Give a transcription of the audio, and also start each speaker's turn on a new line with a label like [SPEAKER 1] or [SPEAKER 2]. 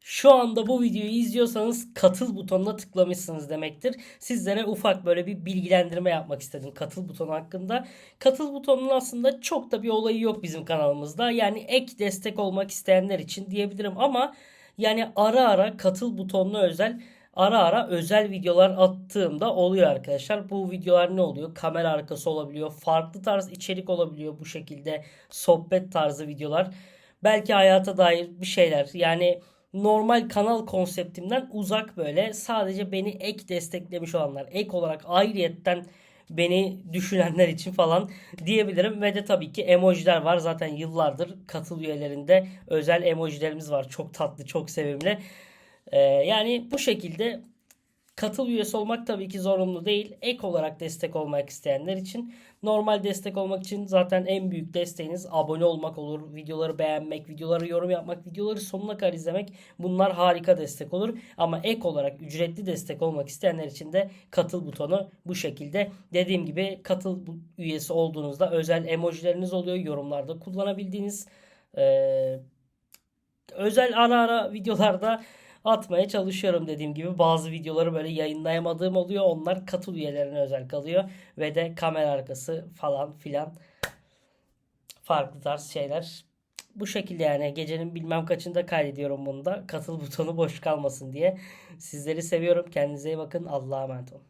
[SPEAKER 1] Şu anda bu videoyu izliyorsanız katıl butonuna tıklamışsınız demektir. Sizlere ufak böyle bir bilgilendirme yapmak istedim katıl butonu hakkında. Katıl butonunun aslında çok da bir olayı yok bizim kanalımızda. Yani ek destek olmak isteyenler için diyebilirim ama yani ara ara katıl butonuna özel ara ara özel videolar attığımda oluyor arkadaşlar. Bu videolar ne oluyor? Kamera arkası olabiliyor. Farklı tarz içerik olabiliyor bu şekilde. Sohbet tarzı videolar. Belki hayata dair bir şeyler. Yani normal kanal konseptimden uzak böyle. Sadece beni ek desteklemiş olanlar ek olarak ayrıyetten beni düşünenler için falan diyebilirim. Ve de tabii ki emojiler var. Zaten yıllardır katıl üyelerinde özel emojilerimiz var. Çok tatlı çok sevimli. Ee, yani bu şekilde katıl üyesi olmak tabii ki zorunlu değil. Ek olarak destek olmak isteyenler için normal destek olmak için zaten en büyük desteğiniz abone olmak olur. Videoları beğenmek, videoları yorum yapmak, videoları sonuna kadar izlemek. Bunlar harika destek olur. Ama ek olarak ücretli destek olmak isteyenler için de katıl butonu bu şekilde. Dediğim gibi katıl üyesi olduğunuzda özel emojileriniz oluyor. Yorumlarda kullanabildiğiniz eee özel ara ara videolarda atmaya çalışıyorum dediğim gibi. Bazı videoları böyle yayınlayamadığım oluyor. Onlar katıl üyelerine özel kalıyor. Ve de kamera arkası falan filan farklı tarz şeyler. Bu şekilde yani gecenin bilmem kaçında kaydediyorum bunu da. Katıl butonu boş kalmasın diye. Sizleri seviyorum. Kendinize iyi bakın. Allah'a emanet olun.